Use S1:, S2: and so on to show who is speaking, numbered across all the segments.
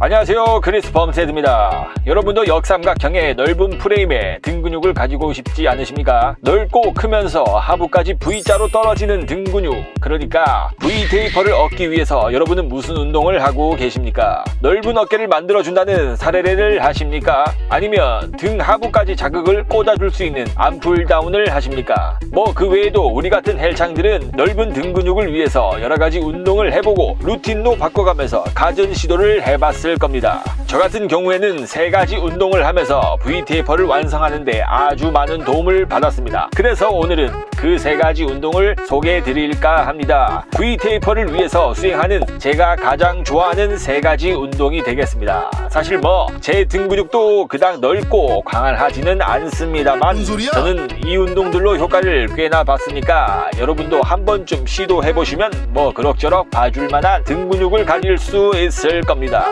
S1: 안녕하세요. 크리스 범세드입니다. 여러분도 역삼각형의 넓은 프레임에 등 근육을 가지고 싶지 않으십니까? 넓고 크면서 하부까지 V자로 떨어지는 등 근육. 그러니까 V 테이퍼를 얻기 위해서 여러분은 무슨 운동을 하고 계십니까? 넓은 어깨를 만들어준다는 사례를 하십니까? 아니면 등 하부까지 자극을 꽂아줄 수 있는 암풀 다운을 하십니까? 뭐 그 외에도 우리 같은 헬창들은 넓은 등 근육을 위해서 여러 가지 운동을 해보고 루틴도 바꿔가면서 가전 시도를 해봤 을 겁니다. 저 같은 경우에는 세 가지 운동을 하면서 V 테이퍼를 완성하는데 아주 많은 도움을 받았습니다. 그래서 오늘은 그 세 가지 운동을 소개해 드릴까 합니다. V 테이퍼를 위해서 수행하는 제가 가장 좋아하는 세 가지 운동이 되겠습니다. 사실 뭐 제 등 근육도 그닥 넓고 광활하지는 않습니다만? 저는 이 운동들로 효과를 꽤나 봤으니까 여러분도 한 번쯤 시도해 보시면 뭐 그럭저럭 봐줄 만한 등 근육을 가질 수 있을 겁니다.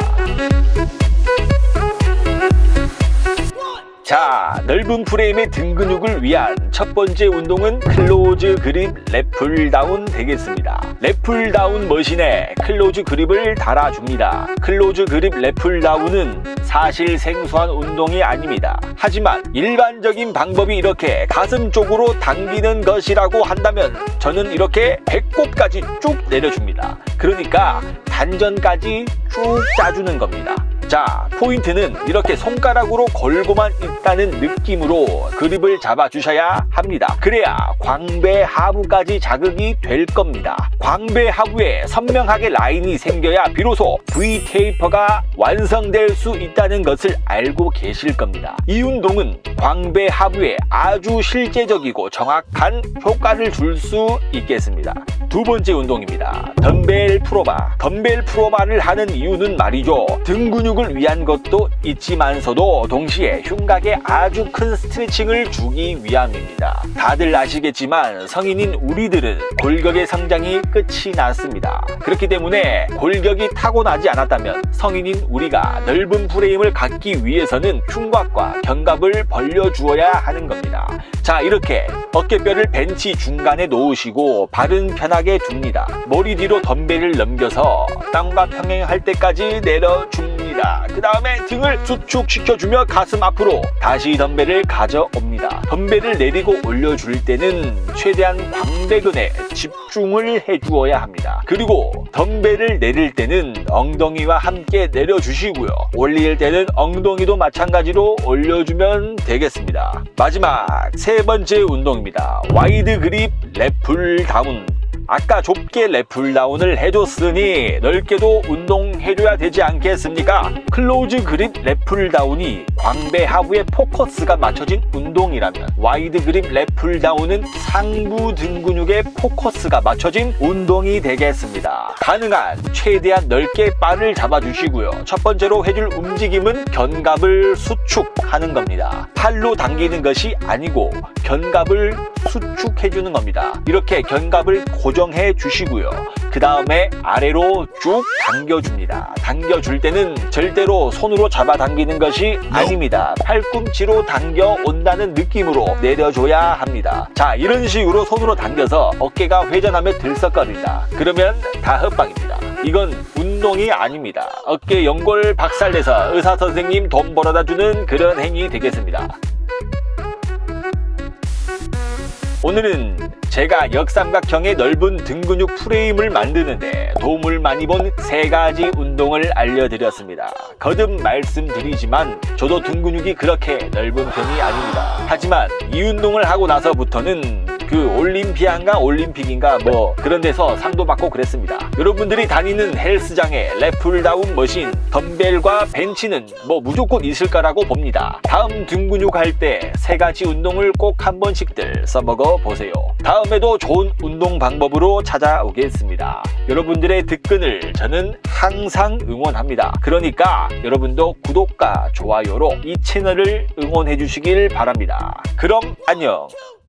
S1: 자, 넓은 프레임의 등 근육을 위한 첫 번째 운동은 클로즈 그립 랩풀 다운 되겠습니다. 랩풀 다운 머신에 클로즈 그립을 달아줍니다. 클로즈 그립 랩풀 다운은 사실 생소한 운동이 아닙니다. 하지만 일반적인 방법이 이렇게 가슴 쪽으로 당기는 것이라고 한다면 저는 이렇게 배꼽까지 쭉 내려줍니다. 그러니까 단전까지 쭉 짜주는 겁니다. 자, 포인트는 이렇게 손가락으로 걸고만 있다는 느낌으로 그립을 잡아 주셔야 합니다. 그래야 광배 하부까지 자극이 될 겁니다. 광배 하부에 선명하게 라인이 생겨야 비로소 V 테이퍼가 완성될 수 있다는 것을 알고 계실 겁니다. 이 운동은 광배 하부에 아주 실제적이고 정확한 효과를 줄 수 있겠습니다. 두 번째 운동입니다. 덤벨 프로바. 덤벨 프로바를 하는 이유는 말이죠. 등 근육을 위한 것도 있지만서도 동시에 흉곽에 아주 큰 스트레칭을 주기 위함입니다. 다들 아시겠지만 성인인 우리들은 골격의 성장이 끝이 났습니다. 그렇기 때문에 골격이 타고나지 않았다면 성인인 우리가 넓은 프레임을 갖기 위해서는 흉곽과 견갑을 벌려주어야 하는 겁니다. 자, 이렇게 어깨뼈를 벤치 중간에 놓으시고 발은 편하게 둡니다. 머리 뒤로 덤벨을 넘겨서 땅과 평행할 때까지 내려줍니다. 그 다음에 등을 수축시켜주며 가슴 앞으로 다시 덤벨을 가져옵니다. 덤벨을 내리고 올려줄 때는 최대한 광배근에 집중을 해주어야 합니다. 그리고 덤벨을 내릴 때는 엉덩이와 함께 내려주시고요. 올릴 때는 엉덩이도 마찬가지로 올려주면 되겠습니다. 마지막 세 번째 운동입니다. 와이드 그립 랩풀 다운. 아까 좁게 랩풀 다운을 해줬으니 넓게도 운동해줘야 되지 않겠습니까? 클로즈 그립 랩풀 다운이 광배 하부에 포커스가 맞춰진 운동이라면 와이드 그립 랩풀 다운은 상부 등 근육에 포커스가 맞춰진 운동이 되겠습니다. 가능한 최대한 넓게 바를 잡아주시고요. 첫 번째로 해줄 움직임은 견갑을 수 축하는 겁니다. 팔로 당기는 것이 아니고 견갑을 수축해 주는 겁니다. 이렇게 견갑을 고정해 주시고요. 그 다음에 아래로 쭉 당겨줍니다. 당겨줄 때는 절대로 손으로 잡아 당기는 것이 아닙니다. 팔꿈치로 당겨 온다는 느낌으로 내려줘야 합니다. 자, 이런 식으로 손으로 당겨서 어깨가 회전하며 들썩거린다. 그러면 다 헛방입니다. 이건 운동이 아닙니다. 어깨 연골 박살내서 의사 선생님 돈 벌어다 주는 그런 행위 되겠습니다. 오늘은 제가 역삼각형의 넓은 등 근육 프레임을 만드는데 도움을 많이 본 세 가지 운동을 알려드렸습니다. 거듭 말씀드리지만 저도 등 근육이 그렇게 넓은 편이 아닙니다. 하지만 이 운동을 하고 나서부터는 그 올림피아인가 올림픽인가 뭐 그런 데서 상도 받고 그랬습니다. 여러분들이 다니는 헬스장에 랩풀다운 머신, 덤벨과 벤치는 뭐 무조건 있을 거라고 봅니다. 다음 등 근육 할 때 세 가지 운동을 꼭 한 번씩들 써먹어 보세요. 다음에도 좋은 운동 방법으로 찾아오겠습니다. 여러분들의 득근을 저는 항상 응원합니다. 그러니까 여러분도 구독과 좋아요로 이 채널을 응원해 주시길 바랍니다. 그럼 안녕.